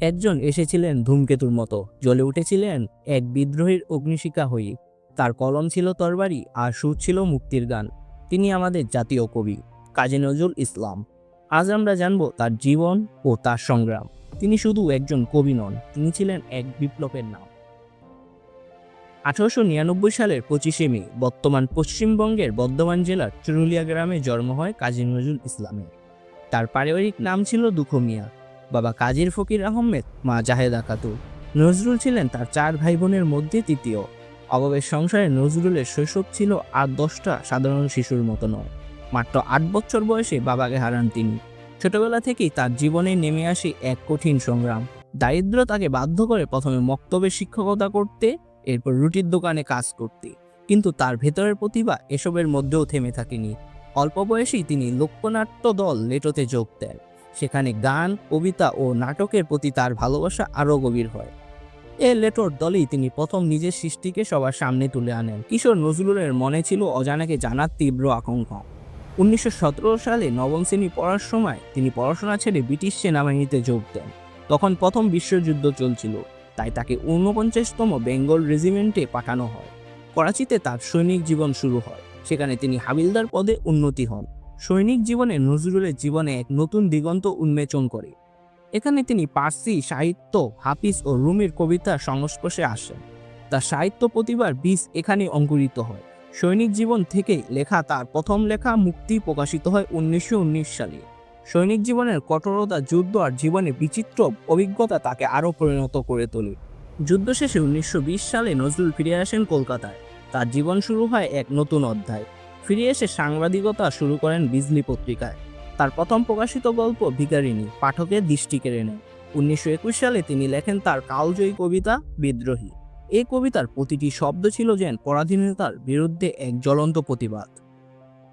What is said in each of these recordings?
একজন এসেছিলেন ধূমকেতুর মতো, জ্বলে উঠেছিলেন এক বিদ্রোহীর অগ্নিশিখা হয়ে। তার কলম ছিল তরবারি আর সুর ছিল মুক্তির গান। তিনি আমাদের জাতীয় কবি কাজী নজরুল ইসলাম। আজ আমরা জানব তার জীবন ও তার সংগ্রাম। তিনি শুধু একজন কবি নন, তিনি ছিলেন এক বিপ্লবের নাম। আঠারোশো নিরানব্বই সালের পঁচিশে মে, বর্তমান পশ্চিমবঙ্গের বর্ধমান জেলার চুরুলিয়া গ্রামে জন্ম হয় কাজী নজরুল ইসলামের। তার পারিবারিক নাম ছিল দুঃখ মিয়া। বাবা কাজীর ফকির আহমেদ, মা জাহেদা খাতুন নজরুল ছিলেন তার চার ভাই বোনের মধ্যে তৃতীয়। অভাবের সংসারে নজরুলের শৈশব ছিল আর দশটা সাধারণ শিশুর মতো নয় মাত্র আট বছর বয়সে বাবাকে হারান তিনি। ছোটবেলা থেকেই তার জীবনে নেমে আসে এক কঠিন সংগ্রাম। দারিদ্র তাকে বাধ্য করে প্রথমে মক্তবে শিক্ষকতা করতে, এরপর রুটির দোকানে কাজ করতে। কিন্তু তার ভেতরের প্রতিভা এসবের মধ্যেও থেমে থাকেনি। অল্প বয়সেই তিনি লোকনাট্য দল লেটোতে যোগ দেন। সেখানে গান, কবিতা ও নাটকের প্রতি তার ভালোবাসা আরও গভীর হয়। এ লেটোর দলেই তিনি প্রথম নিজের সৃষ্টিকে সবার সামনে তুলে আনেন। কিশোর নজরুলের মনে ছিল অজানাকে জানার তীব্র আকাঙ্ক্ষা। উনিশশো সতেরো সালে নবম শ্রেণি পড়ার সময় তিনি পড়াশোনা ছেড়ে ব্রিটিশ সেনাবাহিনীতে যোগ দেন। তখন প্রথম বিশ্বযুদ্ধ চলছিল, তাই তাকে ঊনপঞ্চাশতম বেঙ্গল রেজিমেন্টে পাঠানো হয়। করাচিতে তার সৈনিক জীবন শুরু হয়। সেখানে তিনি হাবিলদার পদে উন্নতি হন। সৈনিক জীবনে নজরুলের জীবনে এক নতুন দিগন্ত উন্মেচন করে। এখানে তিনি পার্সি, সাহিত্য, হাফিজ ও রুমির কবিতার সংস্পর্শে আসেন। তার সাহিত্য প্রতিভার বীজ এখানে অঙ্কুরিত হয়। সৈনিক জীবন থেকে লেখা তার প্রথম লেখা মুক্তি প্রকাশিত হয় উনিশশো উনিশ সালে। সৈনিক জীবনের কঠোরতা, যুদ্ধ আর জীবনে বিচিত্র অভিজ্ঞতা তাকে আরও পরিণত করে তোলে। যুদ্ধ শেষে উনিশশো বিশ সালে নজরুল ফিরে আসেন কলকাতায়। তার জীবন শুরু হয় এক নতুন অধ্যায়। ফিরে এসে সাংবাদিকতা শুরু করেন বিজলি পত্রিকায়। তার প্রথম প্রকাশিত গল্প ভিকারিনী পাঠকের দৃষ্টি কেড়ে নেয়। উনিশশো একুশ সালে তিনি লেখেন তার কালজয়ী কবিতা বিদ্রোহী। এই কবিতার প্রতিটি শব্দ ছিল যেন পরাধীনতার বিরুদ্ধে এক জ্বলন্ত প্রতিবাদ।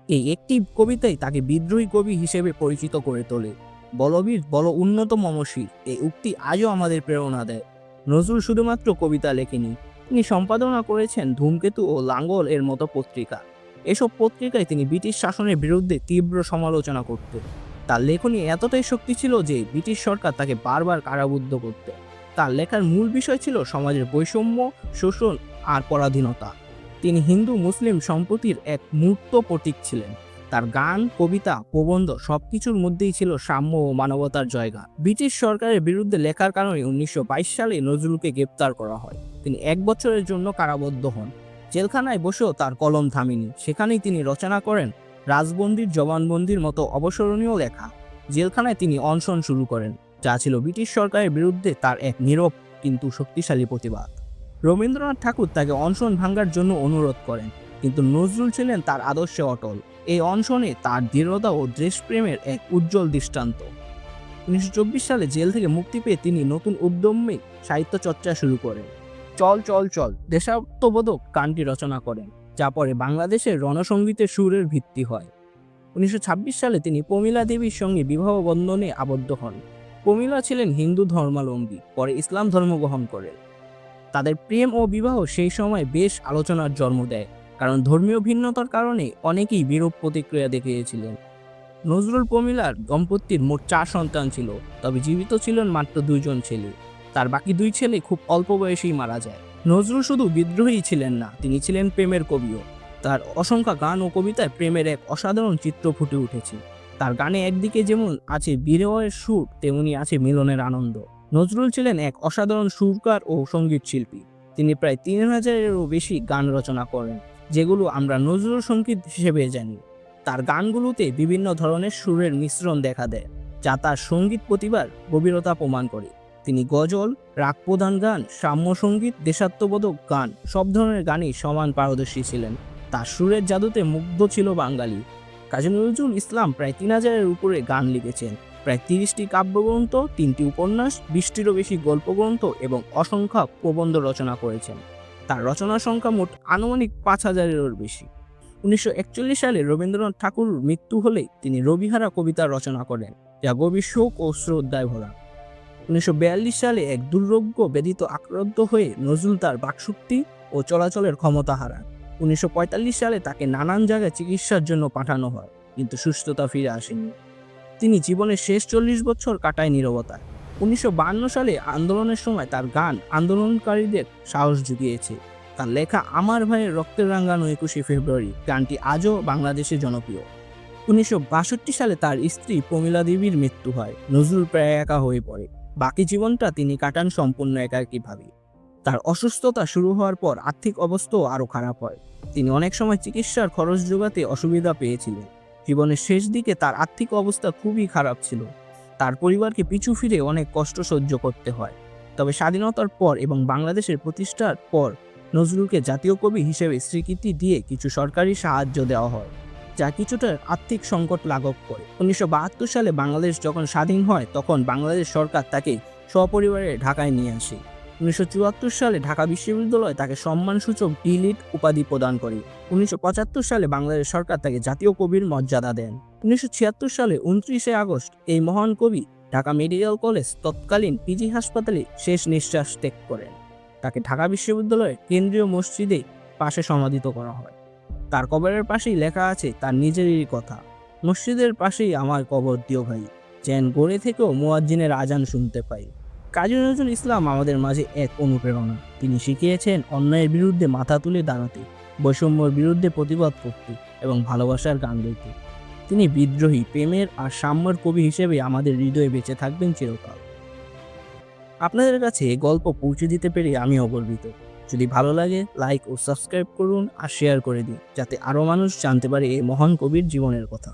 এই একটি কবিতাই তাকে বিদ্রোহী কবি হিসেবে পরিচিত করে তোলে। বলবীর বল উন্নত মমশীর এই উক্তি আজও আমাদের প্রেরণা দেয়। নজরুল শুধুমাত্র কবিতা লেখেনি, তিনি সম্পাদনা করেছেন ধূমকেতু ও লাঙ্গল এর মতো পত্রিকা। এসব পত্রিকায় তিনি ব্রিটিশ শাসনের বিরুদ্ধে তীব্র সমালোচনা করতেন। তার লেখনী এতটাই শক্তি ছিল যে ব্রিটিশ সরকার তাকে বারবার কারাবদ্ধ করতে তার লেখার মূল বিষয় ছিল সমাজের বৈষম্য, শোষণ আর পরাধীনতা। তিনি হিন্দু, মুসলিম সম্প্রতির এক মূর্ত প্রতীক ছিলেন। তার গান, কবিতা, প্রবন্ধ সবকিছুর মধ্যেই ছিল সাম্য ও মানবতার জায়গা। ব্রিটিশ সরকারের বিরুদ্ধে লেখার কারণে উনিশশো বাইশ সালে নজরুলকে গ্রেপ্তার করা হয়। তিনি এক বছরের জন্য কারাবদ্ধ হন। জেলখানায় বসেও তার কলম থামেনি। সেখানেই তিনি রচনা করেন রাজবন্দির জবানবন্দির মতো অবসরণীয় লেখা। জেলখানায় তিনি অনশন শুরু করেন, যা ছিল ব্রিটিশ সরকারের বিরুদ্ধে তার এক নীরব কিন্তু শক্তিশালী প্রতিবাদ। রবীন্দ্রনাথ ঠাকুর তাকে অনশন ভাঙ্গার জন্য অনুরোধ করেন, কিন্তু নজরুল ছিলেন তার আদর্শে অটল। এই অনশনে তার দৃঢ়তা ও দেশপ্রেমের এক উজ্জ্বল দৃষ্টান্ত। উনিশশো চব্বিশ সালে জেল থেকে মুক্তি পেয়ে তিনি নতুন উদ্যমে সাহিত্য চর্চা শুরু করেন। চল চল চল। দেশাত্মবোধক গানটি রচনা করেন, যা পরে বাংলাদেশের রণসঙ্গীতের সুরের ভিত্তি হয়। উনিশশো ছাব্বিশ সালে তিনি প্রমীলা দেবীর সঙ্গে বিবাহ বন্ধনে আবদ্ধ হন। প্রমীলা ছিলেন হিন্দু ধর্মাবলম্বী পরে ইসলাম ধর্ম গ্রহণ করেন। তাদের প্রেম ও বিবাহ সেই সময় বেশ আলোচনার জন্ম দেয়, কারণ ধর্মীয় ভিন্নতার কারণে অনেকেই বিরূপ প্রতিক্রিয়া দেখিয়েছিলেন। নজরুল প্রমীলার দম্পতির মোট চার সন্তান ছিল, তবে জীবিত ছিলেন মাত্র দুজন ছেলে। তার বাকি দুই ছেলে খুব অল্প বয়সেই মারা যায়। নজরুল শুধু বিদ্রোহী ছিলেন না, তিনি ছিলেন প্রেমের কবিও। তার অসংখ্য গান ও কবিতায় প্রেমের এক অসাধারণ চিত্র ফুটে উঠেছে। তার গানে একদিকে যেমন আছে বিরহের সুর, তেমনি আছে মিলনের আনন্দ। নজরুল ছিলেন এক অসাধারণ সুরকার ও সংগীত শিল্পী। তিনি প্রায় তিন হাজারেরও বেশি গান রচনা করেন, যেগুলো আমরা নজরুল সংগীত হিসেবে জানি। তার গানগুলোতে বিভিন্ন ধরনের সুরের মিশ্রণ দেখা দেয়, যা তার সংগীত প্রতিভার গভীরতা প্রমাণ করে। তিনি গজল রাগ প্রধান গান সাম্য সংগীত দেশাত্মবোধক গান, সব ধরনের গানই সমান পারদর্শী ছিলেন। তার সুরের জাদুতে মুগ্ধ ছিল বাঙালি। কাজী নজরুল ইসলাম প্রায় তিন হাজারের উপরে গান লিখেছেন। প্রায় তিরিশটি কাব্যগ্রন্থ, তিনটি উপন্যাস, বিশটিরও বেশি গল্পগ্রন্থ এবং অসংখ্য প্রবন্ধ রচনা করেছেন। তার রচনা সংখ্যা মোট আনুমানিক পাঁচ হাজারেরও বেশি। উনিশশো একচল্লিশ সালে রবীন্দ্রনাথ ঠাকুর মৃত্যু হলে তিনি রবিহারা কবিতা রচনা করেন, যা গভীর শোক ও শ্রদ্ধায় ভরা। উনিশশো বিয়াল্লিশ সালে এক দুর্যোগ্য ব্যাধিত আক্রান্ত হয়ে নজরুল তার বাকশক্তি ও চলাচলের ক্ষমতা হারান। উনিশশো পঁয়তাল্লিশ সালে তাকে নানান জায়গায় চিকিৎসার জন্য পাঠানো হয়, কিন্তু সুস্থতা ফিরে আসেনি। তিনি জীবনের শেষ চল্লিশ বছর কাটায় নীরবতায়। উনিশশো সালে আন্দোলনের সময় তার গান আন্দোলনকারীদের সাহস জুগিয়েছে। তার লেখা আমার ভাইয়ের রক্তের রাঙ্গানো একুশে ফেব্রুয়ারি গানটি আজও বাংলাদেশে জনপ্রিয়। উনিশশো বাষট্টি সালে তার স্ত্রী প্রমীলা দেবীর মৃত্যু হয়, নজরুল প্রায় একা হয়ে পড়ে। বাকি জীবনটা তিনি কাটান সম্পূর্ণ একাকীভাবে তার অসুস্থতা শুরু হওয়ার পর আর্থিক অবস্থাও আরও খারাপ হয়। তিনি অনেক সময় চিকিৎসার খরচ যোগাতে অসুবিধা পেয়েছিলেন। জীবনের শেষ দিকে তার আর্থিক অবস্থা খুবই খারাপ ছিল। তার পরিবারকে পিছু ফিরে অনেক কষ্ট সহ্য করতে হয়। তবে স্বাধীনতার পর এবং বাংলাদেশের প্রতিষ্ঠার পর নজরুলকে জাতীয় কবি হিসেবে স্বীকৃতি দিয়ে কিছু সরকারি সাহায্য দেওয়া হয়। যা কিছুটা আর্থিক সংকট লাঘব করে। উনিশশো বাহাত্তর সালে বাংলাদেশ যখন স্বাধীন হয়, তখন বাংলাদেশ সরকার তাকে সপরিবারে ঢাকায় নিয়ে আসে। উনিশশো চুয়াত্তর সালে ঢাকা বিশ্ববিদ্যালয় তাকে সম্মানসূচক ডিলিট উপাধি প্রদান করে। উনিশশো পঁচাত্তর সালে বাংলাদেশ সরকার তাকে জাতীয় কবির মর্যাদা দেন। উনিশশো ছিয়াত্তর সালে উনত্রিশে আগস্ট এই মহান কবি ঢাকা মেডিকেল কলেজ তৎকালীন পিজি হাসপাতালে শেষ নিঃশ্বাস ত্যাগ করেন। তাকে ঢাকা বিশ্ববিদ্যালয়ের কেন্দ্রীয় মসজিদে পাশে সমাধিত করা হয়। তার কবরের পাশেই লেখা আছে, তার নিজেরই কথা। মসজিদের পাশেই আমার কবর, দিও ভাই। যেন গড়ে থেকেও মোয়াজ্জিনের আজান শুনতে পাই। কাজী নজরুল ইসলাম আমাদের মাঝে এক অনুপ্রেরণা। তিনি শিখিয়েছেন অন্যায়ের বিরুদ্ধে মাথা তুলে দাঁড়াতে, বৈষম্যর বিরুদ্ধে প্রতিবাদ করতে এবং ভালোবাসার গান গাইতে। তিনি বিদ্রোহী, প্রেমের আর সাম্যর কবি হিসেবে আমাদের হৃদয়ে বেঁচে থাকবেন চিরকাল। আপনাদের কাছে গল্প পৌঁছে দিতে পেরে আমি অগর্বিত। যদি ভালো লাগে লাইক ও সাবস্ক্রাইব করুন আর শেয়ার করে দিন, যাতে আরও মানুষ জানতে পারে এই মহান কবির জীবনের কথা।